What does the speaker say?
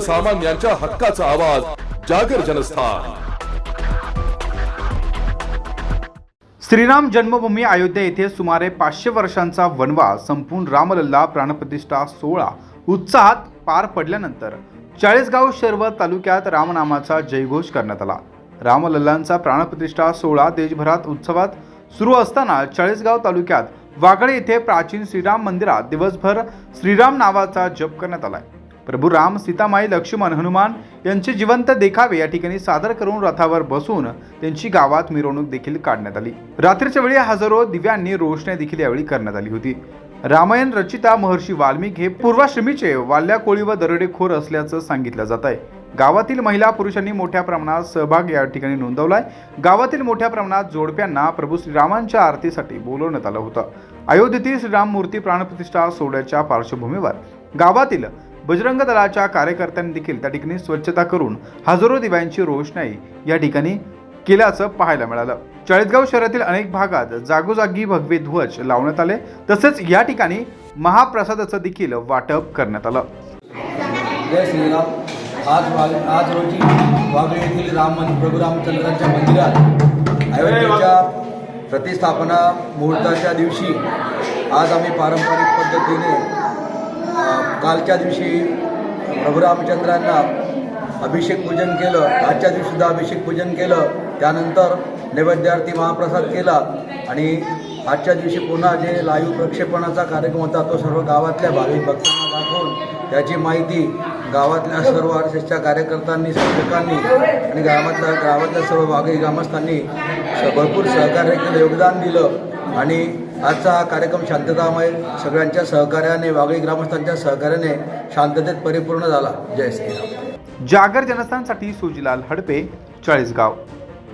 सर्वसामान्यांच्या हक्काचा आवाज जागर जनस्थान. श्रीराम जन्मभूमी अयोध्या येथे सुमारे पाचशे वर्षांचा वनवास संपून रामलल्ला प्राणप्रतिष्ठा सोहळा उत्साहात पार पडल्यानंतर चाळीसगाव शर्व तालुक्यात रामनामाचा जयघोष करण्यात आला. रामलल्लांचा प्राणप्रतिष्ठा सोहळा देशभरात उत्सवात सुरू असताना चाळीसगाव तालुक्यात वागळे येथे प्राचीन श्रीराम मंदिरात दिवसभर श्रीराम नावाचा जप करण्यात आलाय. प्रभू राम सीतामाई लक्ष्मण हनुमान यांचे जिवंत देखावे या ठिकाणी सादर करून रथावर बसून त्यांची गावात मिरवणूक देखील काढण्यात आली. रात्रीच्या वेळी हजारो दिव्यांनी रोषणाई देखील यावेळी करण्यात आली होती. रामायण रचिता महर्षी वाल्मिक हे पूर्वाश्रमीचे वाल्या कोळी व दरोडेखोर असल्याचं सांगितलं जात आहे. गावातील महिला पुरुषांनी मोठ्या प्रमाणात सहभाग या ठिकाणी नोंदवलाय. गावातील मोठ्या प्रमाणात जोडप्यांना प्रभू श्रीरामांच्या आरतीसाठी बोलवण्यात आलं होतं. अयोध्येतील श्रीराम मूर्ती प्राणप्रतिष्ठा सोहळ्याच्या पार्श्वभूमीवर गावातील बजरंग दलाच्या कार्यकर्त्यांनी देखील त्या ठिकाणी स्वच्छता करून हजारो दिव्यांची रोषणाई या ठिकाणी केल्याचं पाहायला मिळालं. चाळीसगाव शहरातील अनेक भागात जागोजागी भगवे ध्वज लावण्यात आले. तसेच या ठिकाणी महाप्रसादाचं देखील वाटप करण्यात आलं. जय श्रीराम. आज आज रोजी वागळे येथील राम प्रभू रामचंद्रांच्या मंदिरात अयोध्येच्या प्रतिस्थापना मुहूर्ताच्या दिवशी आज आम्ही पारंपरिक पद्धतीने कालच्या दिवशी प्रभुरामचंद्रांना अभिषेक पूजन केलं आजच्या दिवशीसुद्धा अभिषेक पूजन केलं त्यानंतर नैवेद्यार्थी महाप्रसाद केला आणि आजच्या दिवशी पुन्हा जे लाईव्ह प्रक्षेपणाचा कार्यक्रम होता तो सर्व गावातल्या भाविक भक्तांना दाखवून त्याची माहिती गावातल्या सर्व आर कार्यकर्त्यांनी शिक्षकांनी आणि गावातल्या गावातल्या सर्व वाघी ग्रामस्थांनी स- भरपूर सहकार्य केलं योगदान दिलं. आणि आजचा हा कार्यक्रम शांततामय सगळ्यांच्या सहकार्याने वाघळी ग्रामस्थांच्या सहकार्याने शांततेत परिपूर्ण झाला. जय श्रीराम. जागर जनस्थानसाठी सुजीलाल हडपे चाळीसगाव.